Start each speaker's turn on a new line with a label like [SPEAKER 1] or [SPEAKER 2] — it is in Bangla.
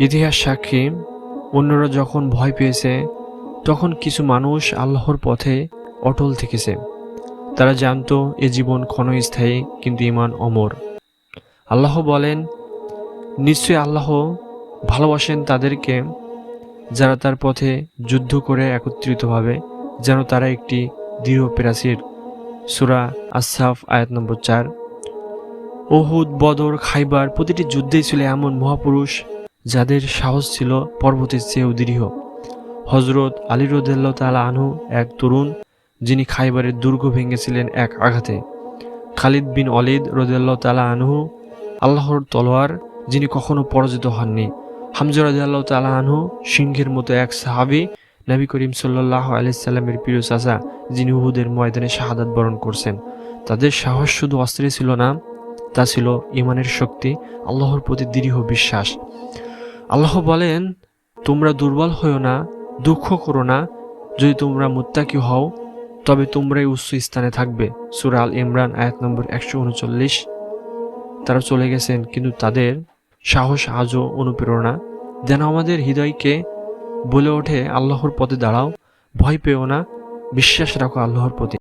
[SPEAKER 1] ইতিহাস সাক্ষী, অন্যরা যখন ভয় পেয়েছে, তখন কিছু মানুষ আল্লাহর পথে অটল থেকেছে। তারা জানত এ জীবন ক্ষণস্থায়ী কিন্তু ইমান অমর। আল্লাহ বলেন, নিশ্চয়ই আল্লাহ ভালোবাসেন তাদেরকে যারা তার পথে যুদ্ধ করে একত্রিতভাবে যেন তারা একটি দৃঢ় প্রাচীর। সুরা আসাফ আয়াত নম্বর চার। ওহুদ বদর, খাইবার প্রতিটি যুদ্ধেই ছিল এমন মহাপুরুষ যাদের সাহস ছিল পর্বতের চেয়েও দৃঢ়। হজরত আলী রদুল্লাহ তালা আনহু এক তরুণ, যিনি খাইবারের দুর্গ ভেঙেছিলেন এক আঘাতে। খালিদ বিন অলিদ রদুল্লাহ তালা আনহু, আল্লাহর তলোয়ার, যিনি কখনো পরাজিত হননি। হামজা রাদিয়াল্লাহু তাআলা আনহু সিংহের মতো এক সাহাবী, নবী করিম সাল্লাহ আলাইসাল্লামের প্রিয় চাচা, যিনি উহুদের ময়দানে শাহাদাত বরণ করছেন। তাদের সাহস শুধু অস্ত্রে ছিল না, তা ছিল ইমানের শক্তি, আল্লাহর প্রতি দৃঢ় বিশ্বাস। আল্লাহ বলেন, তোমরা দুর্বল হও না, দুঃখ করো না। যদি তোমরা মুত্তাকি হও, তবে তোমরাই উচ্চ স্থানে থাকবে। সুরা আল ইমরান, আয়াত নম্বর একশো উনচল্লিশ। তারা চলে গেছেন, কিন্তু তাদের সাহস আজও অনুপ্রেরণা। যেন আমাদের হৃদয়কে বলে ওঠে, আল্লাহর পথে দাঁড়াও, ভয় পেও না, বিশ্বাস রাখো আল্লাহর প্রতি